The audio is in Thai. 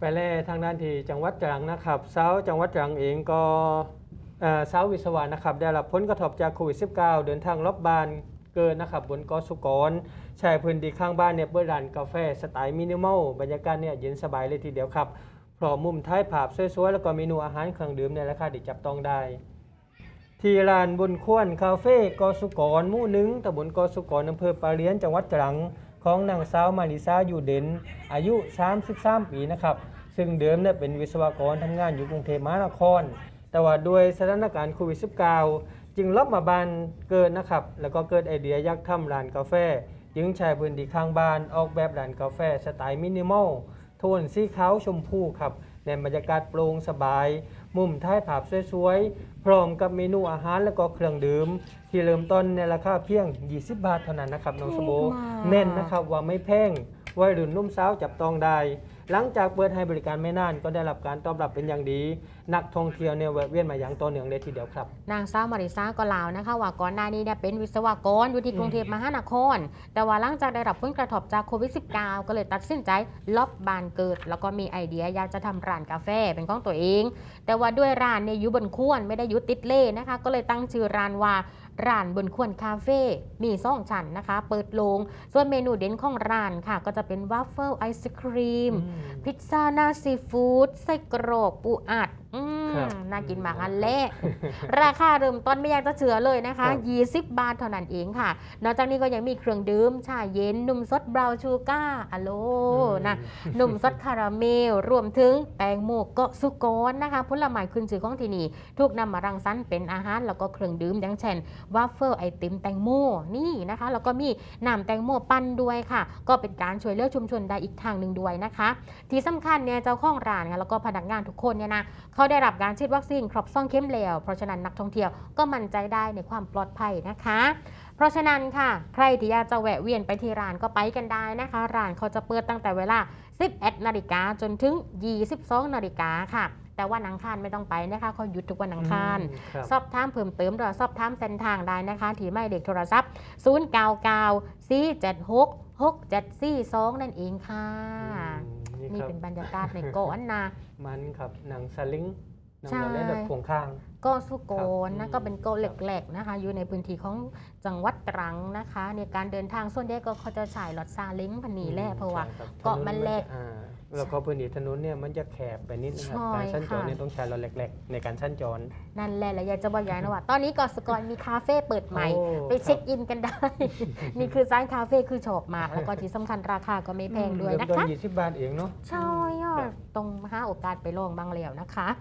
ไปแล่ทางด้านที่จังหวัดตรังนะครับเช้าจังหวัดตรังเองก็เอ่อเช้าวิศวะนะครับได้รับผลกระทบจากโควิด -19 เดินทางรอบบ้านเกินนะครับบนกาะสุกรใช้พื้นที่ข้างบ้านเนี่ยเปิดร้านกาแฟสไตล์มินิมอลบรรยากาศเนี่ยเย็นสบายเลยทีเดียวครับพร้อมมุมท้ายภาพสวยๆแล้วก็เมนูอาหารเครื่องดื่มในราคาที่จับต้องได้ที่ร้านบนควนคาเฟ่กอสุกรมู่หนึ่งตำบลกอสุกรอำเภอปาเลียนจังหวัดตรัง ของนางสาวมาริซาอยู่เด่นอายุ 33 ปีนะครับ ซึ่งเดิมเนี่ยเป็นวิศวกรทำงานอยู่กรุงเทพมหานคร แต่ว่าด้วยสถานการณ์โควิด -19 จึงรับมาบานเกิดนะครับ แล้วก็เกิดไอเดียอยากทำร้านกาแฟ จึงใช้พื้นที่ข้างบ้านออกแบบร้านกาแฟสไตล์มินิมอล โทนสีขาวชมพูครับ ในบรรยากาศโปร่งสบาย มุมท้ายภาพสวยๆ พร้อมกับเมนูอาหารและก็เครื่องดื่ม ที่เริ่มต้นในราคาเพียง 20 บาทเท่านั้นนะครับน้องสโบถูกมากเน้นนะครับว่าไม่แพงวัยรุ่นนุ่มสาวจับต้องได้ หลังจากเปิดให้บริการไม่นานก็ได้รับการตอบรับเป็นอย่างดี นักท่องเที่ยวเนี่ยแวะเวียนมาอย่างต่อเนื่องเลยทีเดียวครับ นางสาวมาริซาก็เล่าวนะคะ ว่าก่อนหน้านี้เนี่ยเป็นวิศวกรอยู่ที่กรุงเทพมหานคร แต่ว่าหลังจากได้รับผลกระทบจากโควิด -19 ก็เลยตัดสินใจล็อบบานเกิด แล้วก็มีไอเดียอยากจะทำร้านกาแฟเป็นของตัวเอง แต่ว่าด้วยร้านเนี่ยอยู่บนควรไม่ได้อยู่ติดเล่นะคะ ก็เลยตั้งชื่อร้านว่า ร้านบนควรคาเฟ่มีซ่องชั้นนะคะ เปิดโลง ส่วนเมนูเด่นของร้านค่ะ ก็จะเป็นวาฟเฟิลไอศครีม พิซซ่าหน้าซีฟู้ดไส้กรอกปูอัด อืมครับ น่ากินมากอันแรก ราคาเริ่มต้นไม่อยากจะเชื่อเลยนะคะ ครับ 20 บาทเท่านั้นเองค่ะ นอกจากนี้ก็ยังมีเครื่องดื่ม ชาเย็นนมสดบราวน์ชูการ์อะโลนะนมสดคาราเมล รวมถึงแตงโมเกาะสุกรนะคะผลไม้ขึ้นชื่อของที่นี่ถูกนำมารังสรรค์เป็นอาหาร แล้วก็เครื่องดื่มอย่างเช่นวาฟเฟิลไอติมแตงโมนี่นะคะ แล้วก็มีน้ำแตงโมปั้นด้วยค่ะ ก็เป็นการช่วยเหลือชุมชนได้อีกทางหนึ่งด้วยนะคะ ที่สำคัญเนี่ยเจ้าของร้านค่ะแล้วก็พนักงานทุกคนเนี่ยนะเขาได้รับการฉีดวัคซีนครบซ่องเข้มแล้ว เพราะฉะนั้นนักท่องเที่ยวก็มั่นใจได้ในความปลอดภัยนะคะ เพราะฉะนั้นค่ะ ใครที่อยากจะแวะเวียนไปที่ร้านก็ไปกันได้นะคะ ร้านเขาจะเปิดตั้งแต่เวลา 11นาฬิกาจนถึง 22นาฬิกาค่ะแต่วันอังคารไม่ต้องไปนะคะเขาหยุดทุกวันอังคารอืมครับสอบถามเพิ่มเติมหรือสอบถามเส้นทางได้นะคะที่หมายเลขโทรศัพท์ 0 9 9 4 7 6 6 7 4 2 นั่นเองค่ะอืม นี่ครับเป็นบรรยากาศในเกาะอันนา มันครับหนังสลิงห นังใช่เราเล่นแบบพ่วงข้างเกาะสุโกนครันะบก็เป็นเกาะครับเหล็กๆนะคะ อยู่ในพื้นที่ของจังหวัดตรังนะคะ ในการเดินทางส่วนใหญ่ก็เขาจะฉายรถซาเล้งพันนีแหละเพราะว่าใช่คบเกาะมันเล็กอ่าแล้วก็พื้นที่ถนนเนี่ยมันจะแคบไปนิดนึงครับใช่การสั้นจรค่ะเนี่ยต้องใช้รถเล็กๆในการสั้นจรนั่นแหละแล้วอยากจะบอกอย่างนะว่า ตอนนี้เกาะสุกรมีคาเฟ่เปิดใหม่โอ้ไปเช็คอินกันได้ นี่คือร้านคาเฟ่คือชอบมากแล้วก็ที่สำคัญราคาก็ไม่แพงด้วยเริ่มนะต้นคะยี่สิบบาทเองเนาะใช่อะครับตรงหาโอกาสไปลองบ้างแล้วนะคะ